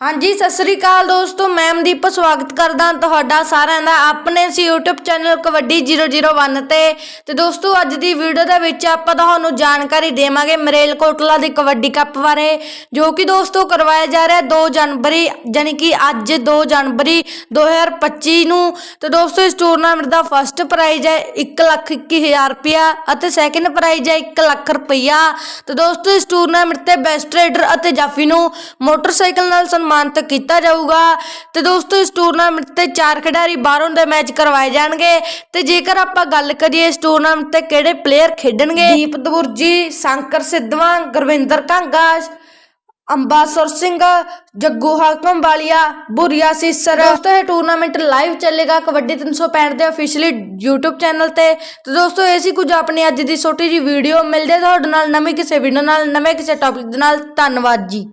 ਹਾਂਜੀ, ਸਤਿ ਸ੍ਰੀ ਅਕਾਲ ਦੋਸਤੋ ਮੈਂ ਮਨਦੀਪ ਸਵਾਗਤ ਕਰਦਾ ਤੁਹਾਡਾ ਸਾਰਿਆਂ ਦਾ ਆਪਣੇ ਸੀ YouTube ਚੈਨਲ ਕਬੱਡੀ 001 ਤੇ। ਤੇ ਦੋਸਤੋ, ਅੱਜ ਦੀ ਵੀਡੀਓ ਦੇ ਵਿੱਚ ਆਪਾਂ ਤੁਹਾਨੂੰ ਜਾਣਕਾਰੀ ਦੇਵਾਂਗੇ ਮਰੇਲ ਕੋਟਲਾ ਦੀ ਕਬੱਡੀ ਕੱਪ ਬਾਰੇ, ਜੋ ਕਿ ਦੋਸਤੋ ਕਰਵਾਇਆ ਜਾ ਰਿਹਾ 2 ਜਨਵਰੀ ਯਾਨੀ ਕਿ ਅੱਜ 2 ਜਨਵਰੀ 2025 ਨੂੰ। ਤੇ ਦੋਸਤੋ, ਇਸ ਟੂਰਨਾਮੈਂਟ ਦਾ ਫਸਟ ਪ੍ਰਾਈਜ਼ ਹੈ 1 ਲੱਖ 21000 ਰੁਪਇਆ ਅਤੇ ਸੈਕੰਡ ਪ੍ਰਾਈਜ਼ ਹੈ 1 ਲੱਖ ਰੁਪਇਆ। ਤੇ ਦੋਸਤੋ, ਇਸ ਟੂਰਨਾਮੈਂਟ ਤੇ ਬੈਸਟ ਰੇਡਰ ਅਤੇ ਜਾਫੀ ਨੂੰ ਮੋਟਰਸਾਈਕਲ ਨਾਲ ਸਨਮਾਨਿਤ ਕੀਤਾ ਜਾਊਗਾ। ਤੇ ਦੋਸਤੋ ਇਸ ਟੂਰਨਾਮੈਂਟ ਤੇ ਚਾਰ ਖਿਡਾਰੀ ਬਾਹਰੋਂ ਦੇ ਮੈਚ ਕਰਵਾਏ ਜਾਣਗੇ। ਤੇ ਜੇਕਰ ਆਪਾਂ ਗੱਲ ਕਰੀਏ ਇਸ ਟੂਰਨਾਮੈਂਟ ਤੇ ਕਿਹੜੇ ਪਲੇਅਰ ਖੇਡਣਗੇ? ਦੀਪ ਦਵੁਰਜੀ ਸ਼ੰਕਰ ਸਿੱਧਵਾਂ ਗੁਰਵਿੰਦਰ ਕਾਂਗਾ ਅੰਬਾਸੁਰ ਸਿੰਘ ਜੱਗੂ ਹਾਕਮ ਵਾਲੀਆ ਬੁਰੀਆ ਸੀਸਰ। ਦੋਸਤੋ ਇਹ ਟੂਰਨਾਮੈਂਟ ਲਾਈਵ ਚੱਲੇਗਾ ਕਬੱਡੀ 365 ਦੇ ਅਫੀਸ਼ੀਅਲੀ YouTube ਚੈਨਲ ਤੇ। ਤੇ ਦੋਸਤੋ ਇਹ ਸੀ ਕੁਝ ਆਪਣੀ ਅੱਜ ਦੀ ਛੋਟੀ ਜੀ ਵੀਡੀਓ ਮਿਲਦੇ ਤੁਹਾਡੇ ਨਾਲ ਨਵੀਂ ਕਿਸੇ ਵੀਡੀਓ ਨਾਲ ਨਵੇਂ ਕਿਸੇ ਟੌਪਿਕ ਦੇ ਨਾਲ। ਧੰਨਵਾਦ ਜੀ।